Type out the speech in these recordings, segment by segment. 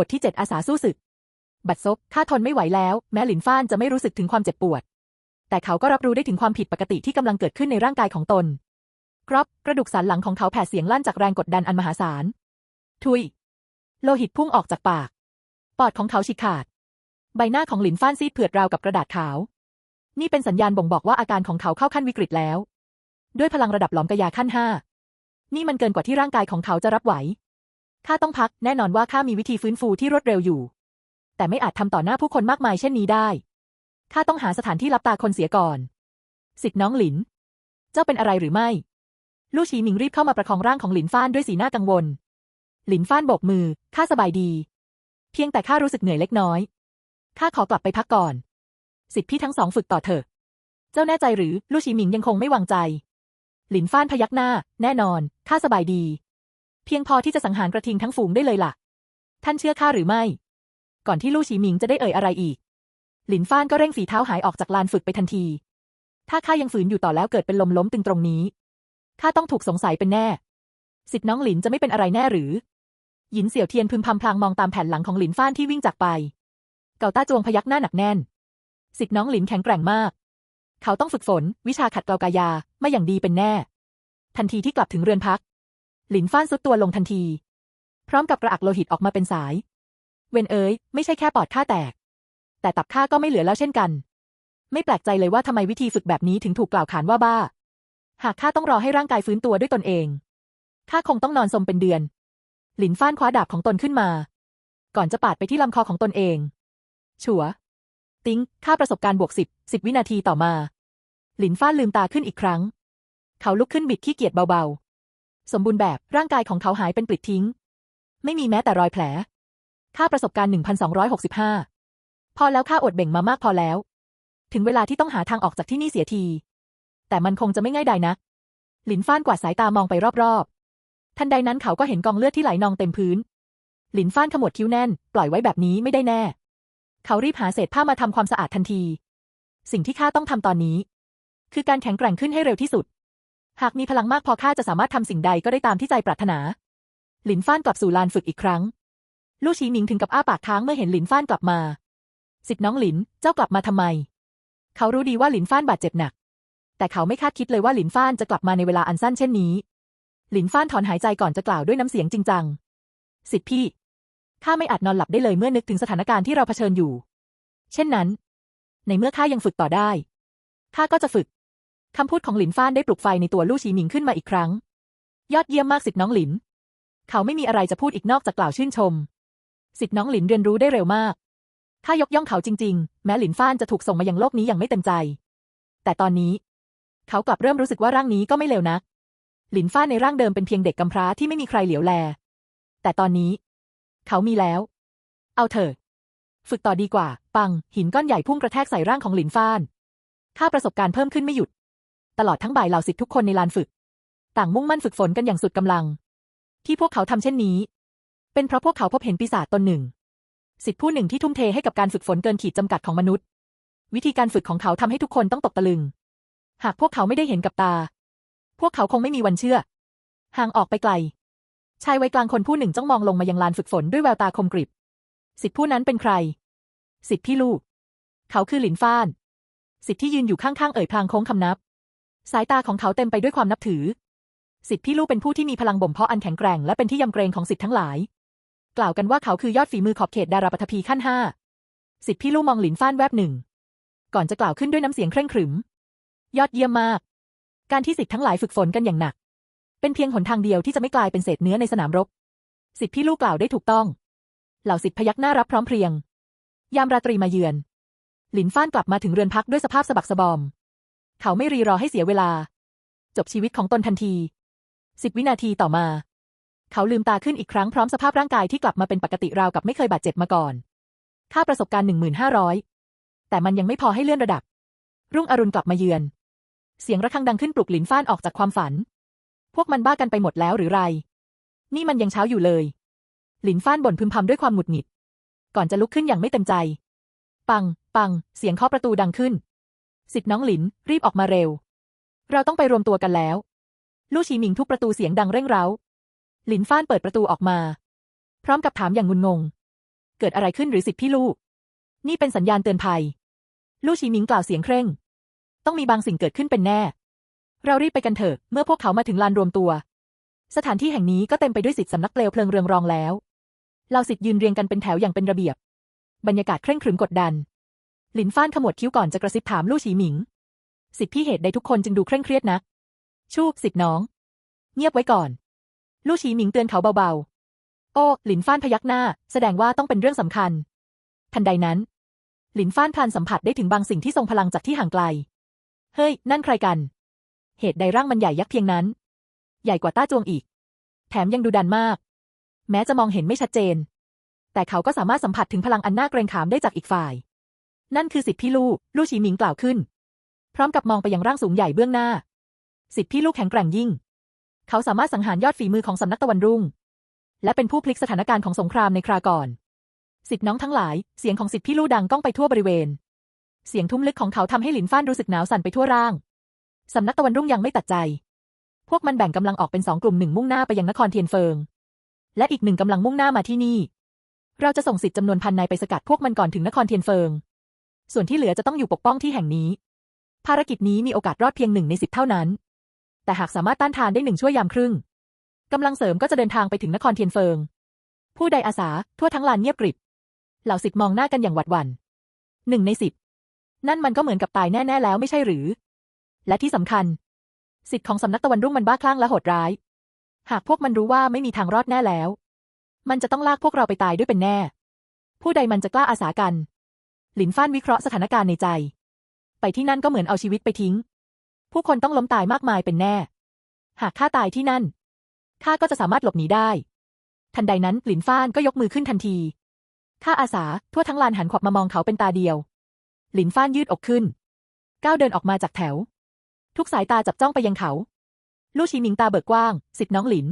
บทที่ 7 อาสาสู้ศึก บัดซบข้าทนไม่ไหวแล้ว แม้หลินฟ้านจะไม่รู้สึกถึงความเจ็บปวด แต่เขาก็รับรู้ได้ถึงความผิดปกติที่กำลังเกิดขึ้นในร่างกายของตนกรอบกระดูกสันหลังของเขาแผ่เสียงลั่นจากแรงกดดันอันมหาศาล ทุย โลหิตพุ่งออกจากปาก ปอดของเขาฉีกขาด ใบหน้าของหลินฟ้านซีดเผือดราวกับกระดาษขาว นี่เป็นสัญญาณบ่งบอกว่าอาการของเขาเข้าขั้นวิกฤตแล้ว ด้วยพลังระดับหลอมกระยาขั้นห้านี่มันเกินกว่าที่ร่างกายของเขาจะรับไหว ข้าต้องพัก แน่นอนว่าข้ามีวิธีฟื้นฟูที่รวดเร็วอยู่ แต่ไม่อาจทำต่อหน้าผู้คนมากมายเช่นนี้ได้ ข้าต้องหาสถานที่รับตาคนเสียก่อน สิทธิ์น้องหลิน เจ้าเป็นอะไรหรือไม่ ลู่ชีหมิงรีบเข้ามาประคองร่างของหลินฟ้านด้วยสีหน้ากังวล หลินฟ้านโบกมือ ข้าสบายดี เพียงแต่ข้ารู้สึกเหนื่อยเล็กน้อย ข้าขอกลับไปพักก่อน สิทธิพี่ทั้งสองฝึกต่อเถอะ เจ้าแน่ใจหรือ ลู่ชีหมิงยังคงไม่วางใจ หลินฟ้านพยักหน้า แน่นอน ข้าสบายดี พียงพอที่จะสังหารกระทิงทั้งฝูงได้เลยล่ะ ท่านเชื่อข้าหรือไม่ ก่อนที่ลู่ชีหมิงจะได้เอ่ยอะไรอีก หลินฟ้านก็เร่งฝีเท้าหายออกจากลานฝึกไปทันที ถ้าข้ายังฝืนอยู่ต่อแล้วเกิดเป็นลมล้มตึงตรงนี้ข้าต้องถูกสงสัยเป็นแน่ สิทธิ์น้องหลินจะไม่เป็นอะไรแน่หรือ หยินเสี่ยวเทียนพึมพำพลางมองตามแผ่นหลังของหลินฟ้านที่วิ่งจากไป เกาต้าจวงพยักหน้าหนักแน่น สิทธิ์น้องหลินแข็งแกร่งมาก เขาต้องฝึกฝน วิชาขัดเกลากายาไม่อย่างดีเป็นแน่ ทันทีที่กลับถึงเรือนพัก หลินฟ้านซุดตัวลงทันที พร้อมกับกระอักโลหิตออกมาเป็นสาย เวนเอ๋ยไม่ใช่แค่ปอดข้าแตก แต่ตับข้าก็ไม่เหลือแล้วเช่นกัน ไม่แปลกใจเลยว่าทำไมวิธีฝึกแบบนี้ถึงถูกกล่าวขานว่าบ้า หากข้าต้องรอให้ร่างกายฟื้นตัวด้วยตนเองข้าคงต้องนอนสมเป็นเดือน หลินฟ้านคว้าดาบของตนขึ้นมา ก่อนจะปาดไปที่ลำคอของตนเอง ชัวติ้งค่าประสบการณ์บวกสิบสิบวินาทีต่อมา หลินฟ้านลืมตาขึ้นอีกครั้ง เขาลุกขึ้นบิดขี้เกียจเบาๆ สมบูรณ์แบบร่างกายของเขาหายเป็นปลิดทิ้ง ไม่มีแม้แต่รอยแผล ค่าประสบการณ์ 1,265 พอแล้วค่าอดเบ่งมามากพอแล้ว ถึงเวลาที่ต้องหาทางออกจากที่นี่เสียที แต่มันคงจะไม่ง่ายดายนัก หลินฟ้านกวาดสายตามองไปรอบๆ ทันใดนั้นเขาก็เห็นกองเลือดที่ไหลนองเต็มพื้น หลินฟ้านขมวดคิ้วแน่น ปล่อยไว้แบบนี้ไม่ได้แน่ เขารีบหาเศษผ้ามาทำความสะอาดทันที สิ่งที่ข้าต้องทำตอนนี้ คือการแข็งแกร่งขึ้นให้เร็วที่สุด หากมีพลังมากพอข้าจะสามารถทำสิ่งใดก็ได้ตามที่ใจปรารถนา หลินฟ้านกลับสู่ลานฝึกอีกครั้ง ลู่ชีหมิงถึงกับอ้าปากค้างเมื่อเห็นหลินฟ้านกลับมา สิทธิ์น้องหลิน เจ้ากลับมาทำไม เขารู้ดีว่าหลินฟ้านบาดเจ็บหนัก แต่เขาไม่คาดคิดเลยว่าหลินฟ้านจะกลับมาในเวลาอันสั้นเช่นนี้ หลินฟ้านถอนหายใจก่อนจะกล่าวด้วยน้ำเสียงจริงจัง สิทธิพี่ ข้าไม่อาจนอนหลับได้เลยเมื่อนึกถึงสถานการณ์ที่เราเผชิญอยู่ เช่นนั้น ในเมื่อข้ายังฝึกต่อได้ ข้าก็จะฝึก คำพูดของหลินฟ้านได้ปลุกไฟในตัวลู่ชีหมิงขึ้นมาอีกครั้ง ยอดเยี่ยมมากสิทธิน้องหลิน เขาไม่มีอะไรจะพูดอีกนอกจากกล่าวชื่นชม สิทธิน้องหลินเรียนรู้ได้เร็วมากข้ายกย่องเขาจริง ๆ แม้หลินฟ้านจะถูกส่งมายังโลกนี้อย่างไม่เต็มใจ แต่ตอนนี้ เขากลับเริ่มรู้สึกว่าร่างนี้ก็ไม่เลวนัก หลินฟ้านในร่างเดิมเป็นเพียงเด็กกำพร้าที่ไม่มีใครเหลียวแล แต่ตอนนี้ เขามีแล้ว เอาเถอะฝึกต่อดีกว่า ปัง หินก้อนใหญ่พุ่งกระแทกใส่ร่างของหลินฟ้าน ค่าประสบการณ์เพิ่มขึ้นไม่หยุด ตลอดทั้งบ่ายเหล่าศิษย์ทุกคนในลานฝึก ต่างมุ่งมั่นฝึกฝนกันอย่างสุดกำลัง ที่พวกเขาทำเช่นนี้ เป็นเพราะพวกเขาพบเห็นปีศาจตนหนึ่งสิทธิผู้หนึ่งที่ทุ่มเทให้กับการฝึกฝนเกินขีดจำกัดของมนุษย์ วิธีการฝึกของเขาทำให้ทุกคนต้องตกตะลึง หากพวกเขาไม่ได้เห็นกับตา พวกเขาคงไม่มีวันเชื่อ ห่างออกไปไกล ชายวัยกลางคนผู้หนึ่งจ้องมองลงมายังลานฝึกฝนด้วยแววตาคมกริบ สิทธิผู้นั้นเป็นใคร สิทธิพี่ลูก เขาคือหลินฟ้าน สิทธิที่ยืนอยู่ข้างๆเอ่ยพลางโค้งคำนับ สายตาของเขาเต็มไปด้วยความนับถือ สิทธิพี่ลูกเป็นผู้ที่มีพลังบ่มเพาะอันแข็งแกร่งและเป็นที่ยำเกรงของสิทธิทั้งหลาย กล่าวกันว่าเขาคือยอดฝีมือขอบเขตดาราปฐพีขั้นห้าสิทธิพี่ลูกมองหลินฟ้านแวบหนึ่ง ก่อนจะกล่าวขึ้นด้วยน้ำเสียงเคร่งขรึม ยอดเยี่ยมมาก การที่สิทธิทั้งหลายฝึกฝนกันอย่างหนัก เป็นเพียงหนทางเดียวที่จะไม่กลายเป็นเศษเนื้อในสนามรบ สิทธิพี่ลูกกล่าวได้ถูกต้อง เหล่าสิทธิพยักหน้ารับพร้อมเพรียง ยามราตรีมาเยือน หลินฟ้านกลับมาถึงเรือนพักด้วยสภาพสะบักสะบอม เขาไม่รีรอให้เสียเวลา จบชีวิตของตนทันทีสิบวินาทีต่อมา เขาลืมตาขึ้นอีกครั้งพร้อมสภาพร่างกายที่กลับมาเป็นปกติราวกับไม่เคยบาดเจ็บมาก่อน ค่าประสบการณ์หนึ่งหมื่นห้าร้อยแต่มันยังไม่พอให้เลื่อนระดับ รุ่งอรุณกลับมาเยือน เสียงระฆังดังขึ้นปลุกหลินฟ้านออกจากความฝัน พวกมันบ้ากันไปหมดแล้วหรือไร นี่มันยังเช้าอยู่เลย หลินฟ้านบ่นพึมพำด้วยความหงุดหงิด ก่อนจะลุกขึ้นอย่างไม่เต็มใจ ปัง ปัง เสียงเคาะประตูดังขึ้น สิทธิน้องหลิน รีบออกมาเร็ว เราต้องไปรวมตัวกันแล้ว ลู่ชีหมิงทุบประตูเสียงดังเร่งเร้า หลินฟ้านเปิดประตูออกมา พร้อมกับถามอย่างงุนงง เกิดอะไรขึ้นหรือสิทธิพี่ลู่นี่เป็นสัญญาณเตือนภัย ลู่ชีหมิงกล่าวเสียงเคร่ง ต้องมีบางสิ่งเกิดขึ้นเป็นแน่ เรารีบไปกันเถอะ เมื่อพวกเขามาถึงลานรวมตัว สถานที่แห่งนี้ก็เต็มไปด้วยสิทธิสำนักเปลวเพลิงเรืองรองแล้วเราสิทธิ์ยืนเรียงกันเป็นแถวอย่างเป็นระเบียบบรรยากาศเคร่งครึมกดดัน หลินฟ้านขมวดคิ้วก่อนจะกระซิบถามลู่ฉีหมิง สิทธิพี่เหตุใดทุกคนจึงดูเคร่งเครียดนักชูสิทธิน้อง เงียบไว้ก่อน ลู่ฉีหมิงเตือนเขาเบาๆ โอ้หลินฟ้านพยักหน้า แสดงว่าต้องเป็นเรื่องสำคัญ ทันใดนั้น หลินฟ้านพลันสัมผัสได้ถึงบางสิ่งที่ทรงพลังจากที่ห่างไกล เฮ้ย นั่นใครกัน เหตุใดร่างมันใหญ่ยักษ์เพียงนั้น ใหญ่กว่าต้าจวงอีก แถมยังดูดันมาก แม้จะมองเห็นไม่ชัดเจน แต่เขาก็สามารถสัมผัสถึงพลังอันน่าเกรงขามได้จากอีกฝ่าย นั่นคือสิทธิพี่ลู่ลู่ฉีหมิงกล่าวขึ้น พร้อมกับมองไปยังร่างสูงใหญ่เบื้องหน้า สิทธิพี่ลู่แข็งแกร่งยิ่ง เขาสามารถสังหารยอดฝีมือของสำนักตะวันรุ่ง และเป็นผู้พลิกสถานการณ์ของสงครามในคราก่อน สิทธิน้องทั้งหลาย เสียงของสิทธิพี่ลู่ดังก้องไปทั่วบริเวณ เสียงทุ่มลึกของเขาทำให้หลินฟ้านรู้สึกหนาวสั่นไปทั่วร่างสำนักตะวันรุ่งยังไม่ตัดใจ พวกมันแบ่งกำลังออกเป็นสองกลุ่มหนึ่งมุ่งหน้าไปยังนครเทียนเฟิง และอีกหนึ่งกำลังมุ่งหน้ามาที่นี่ เราจะส่งสิทธิ์จำนวนพันนายไปสกัดพวกมันก่อนถึงนครเทียนเฟิง ส่วนที่เหลือจะต้องอยู่ปกป้องที่แห่งนี้ ภารกิจนี้มีโอกาสรอดเพียงหนึ่งในสิบเท่านั้น แต่หากสามารถต้านทานได้หนึ่งชั่วยามครึ่งกำลังเสริมก็จะเดินทางไปถึงนครเทียนเฟิง ผู้ใดอาสาทั่วทั้งลานเงียบกริบ เหล่าสิทธิ์มองหน้ากันอย่างหวาดหวั่นหนึ่งในสิบนั่นมันก็เหมือนกับตายแน่ ๆ แล้วไม่ใช่หรือ และที่สำคัญ สิทธิ์ของสำนักตะวันรุ่งมันบ้าคลั่งและโหดร้าย หากพวกมันรู้ว่าไม่มีทางรอดแน่แล้ว มันจะต้องลากพวกเราไปตายด้วยเป็นแน่ ผู้ใดมันจะกล้าอาสากัน ลินฟ้านวิเคราะห์สถานการณ์ในใจ ไปที่นั่นก็เหมือนเอาชีวิตไปทิ้ง ผู้คนต้องล้มตายมากมายเป็นแน่ หากข้าตายที่นั่นข้าก็จะสามารถหลบหนีได้ ทันใดนั้นหลินฟ้านก็ยกมือขึ้นทันทีข้าอาสาทั่วทั้งลานหันขวับมามองเขาเป็นตาเดียว หลินฟ้านยืดอกขึ้น ก้าวเดินออกมาจากแถว ทุกสายตาจับจ้องไปยังเขา ลู่ชีหมิงตาเบิกกว้างสิทธิ์น้องหลิน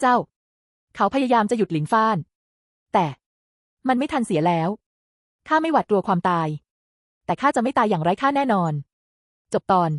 เจ้า เขาพยายามจะหยุดหลินฟ้าน แต่มันไม่ทันเสียแล้ว ข้าไม่หวาดกลัวความตาย แต่ข้าจะไม่ตายอย่างไร้ค่าแน่นอน จบตอน